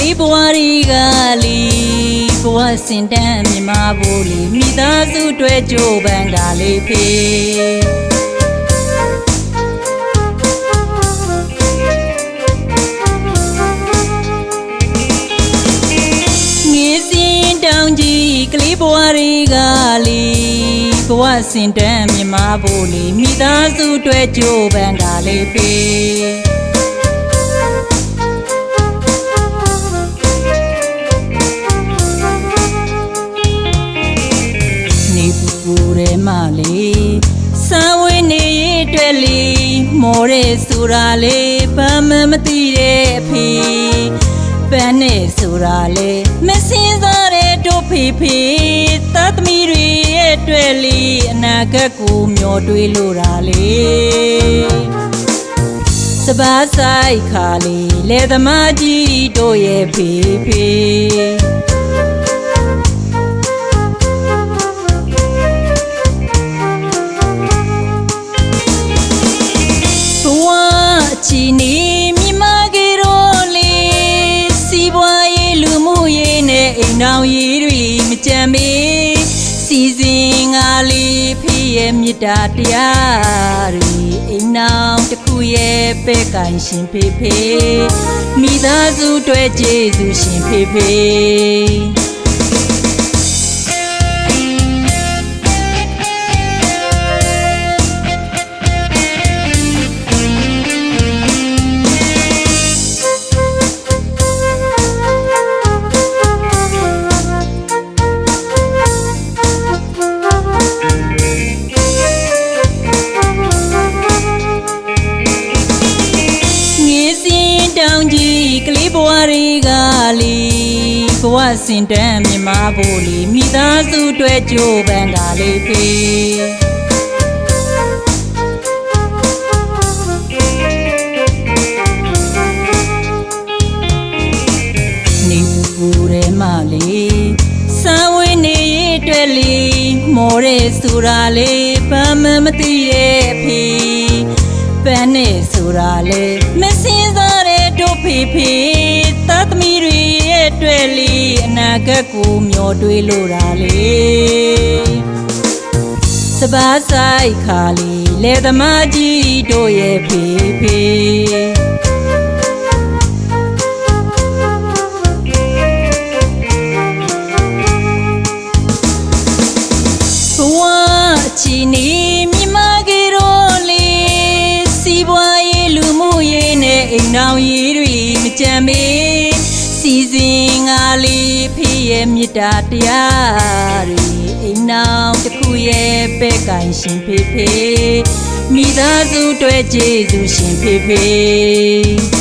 ကလေးဘဝတွေကလီဘဝစင်တန်းမြမဖို့လီမိသားစုတွေ့ကြိုးပန်းကလေးဖေငေးစင်တောင်ကြီးကလေးဘဝတွေကလီဘဝစင်တန်းမြမဖို့လီမိသားစုတွေ့ကြိုးပန်းကလေးဖေ တွက်လေးမော်ရဲဆိုတာလေးဘာမှမသိတဲ့အဖေပန်းနေဆိုတာလေးမစင်စားတဲ့တို့ဖေဖေသတ်သမီးတွေရဲ့အတွက်လေးအနာဂတ်ကိုမျောတွေးလို့တာလေးစပါးဆိုင်ခါလေးလေသမားကြီးတို့ရဲ့ဖေဖေ အိမ်တော်ရေးတွေမကြံမေစီစဉ်ငါလေးဖေးရဲ့မေတ္တာတရားတွေအိမ်တော်တစ်ခုရဲ့ပဲ့ကန်ရှင်ဖေဖေမိသားစုတွေ့ကျေးဇူးရှင်ဖေဖေ တွေကလီဘဝစင်တန်းမြမဖို့လီမိသားစုတွေ့ကြိုးပန်းကလေးဖေနေပူပူရဲမလေးစာဝေးနေရအတွက်လီမော်ရဲဆိုတာလေးဘာမှမသိတဲ့အဖေပန်းနဲ့ဆိုတာလေမစင်စား တဲ့တို့ဖေဖေသတ်သမီးတွေရဲ့အတွက်လီအနာဂတ်ကိုမျောတွေးလို့တာလေစပါးဆိုင်ခါလီလေသမားကြီးတို့ရဲ့ဖေဖေဘဝချီနေ အိမ်တော်ရေးတွေမကြံမေစီစဉ်ငါလေးဖေးရဲ့မေတ္တာတရားတွေအိမ်တော်တစ်ခုရဲ့ပဲ့ကန်ရှင်ဖေဖေမိသားစုတွေ့ကျေးဇူးရှင်ဖေဖေ